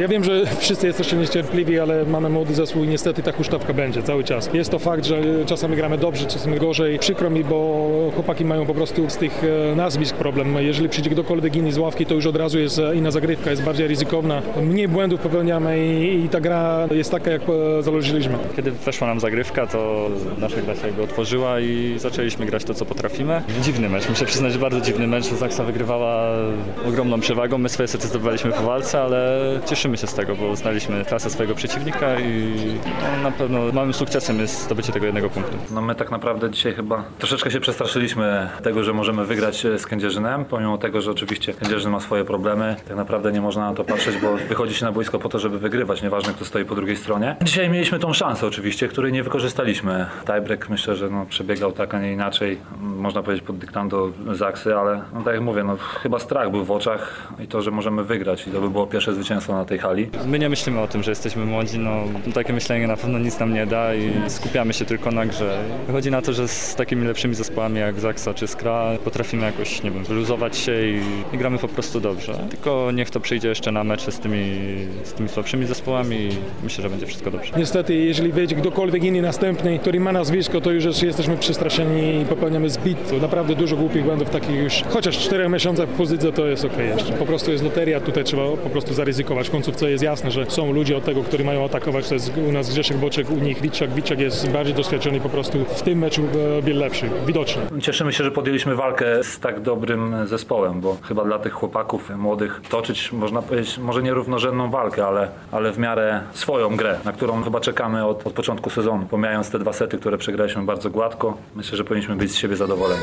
Ja wiem, że wszyscy jesteście niecierpliwi, ale mamy młody zespół i niestety ta huśtawka będzie cały czas. Jest to fakt, że czasami gramy dobrze, czasami gorzej. Przykro mi, bo chłopaki mają po prostu z tych e, nazwisk problem. Jeżeli przyjdzie ktokolwiek inny z ławki, to już od razu jest e, inna zagrywka, jest bardziej ryzykowna. Mniej błędów popełniamy i, i ta gra jest taka, jak e, założyliśmy. Kiedy weszła nam zagrywka, to nasza gra się otworzyła i zaczęliśmy grać to, co potrafimy. Dziwny mecz, muszę przyznać, bardzo dziwny mecz. Zaksa wygrywała ogromną przewagą, my swoje sety zdobywaliśmy po walce, ale cieszymy się z tego, bo znaliśmy klasę swojego przeciwnika i no, na pewno małym sukcesem jest zdobycie tego jednego punktu. No my tak naprawdę dzisiaj chyba troszeczkę się przestraszyliśmy tego, że możemy wygrać z Kędzierzynem, pomimo tego, że oczywiście Kędzierzyn ma swoje problemy. Tak naprawdę nie można na to patrzeć, bo wychodzi się na boisko po to, żeby wygrywać, nieważne kto stoi po drugiej stronie. Dzisiaj mieliśmy tą szansę oczywiście, której nie wykorzystaliśmy. Tiebreak myślę, że no, przebiegał tak, a nie inaczej. Można powiedzieć pod dyktando Zaksy, ale no, tak jak mówię, no, chyba strach był w oczach i to, że możemy wygrać i to by było pierwsze zwycięstwo na tej hali. My nie myślimy o tym, że jesteśmy młodzi, no takie myślenie na pewno nic nam nie da i skupiamy się tylko na grze. Wychodzi na to, że z takimi lepszymi zespołami jak Zaksa czy Skra potrafimy jakoś, nie wiem, wyluzować się i, i gramy po prostu dobrze. Tylko niech to przyjdzie jeszcze na mecze z tymi, z tymi słabszymi zespołami i myślę, że będzie wszystko dobrze. Niestety, jeżeli wejdzie ktokolwiek inny następny, który ma nazwisko, to już jesteśmy przestraszeni i popełniamy zbyt naprawdę dużo głupich błędów, takich już chociaż 4 miesiące w pozycji to jest ok jeszcze. Po prostu jest loteria, tutaj trzeba po prostu zaryzykować. W końcówce jest jasne, że są ludzie od tego, którzy mają atakować, to jest u nas Grzeszek Boczek, u nich Witczak. Witczak jest bardziej doświadczony po prostu w tym meczu e, był lepszy, widocznie. Cieszymy się, że podjęliśmy walkę z tak dobrym zespołem, bo chyba dla tych chłopaków młodych toczyć, można powiedzieć, może nie równorzędną walkę, ale, ale w miarę swoją grę, na którą chyba czekamy od, od początku sezonu. Pomijając te dwa sety, które przegraliśmy bardzo gładko, myślę, że powinniśmy być z siebie zadowoleni.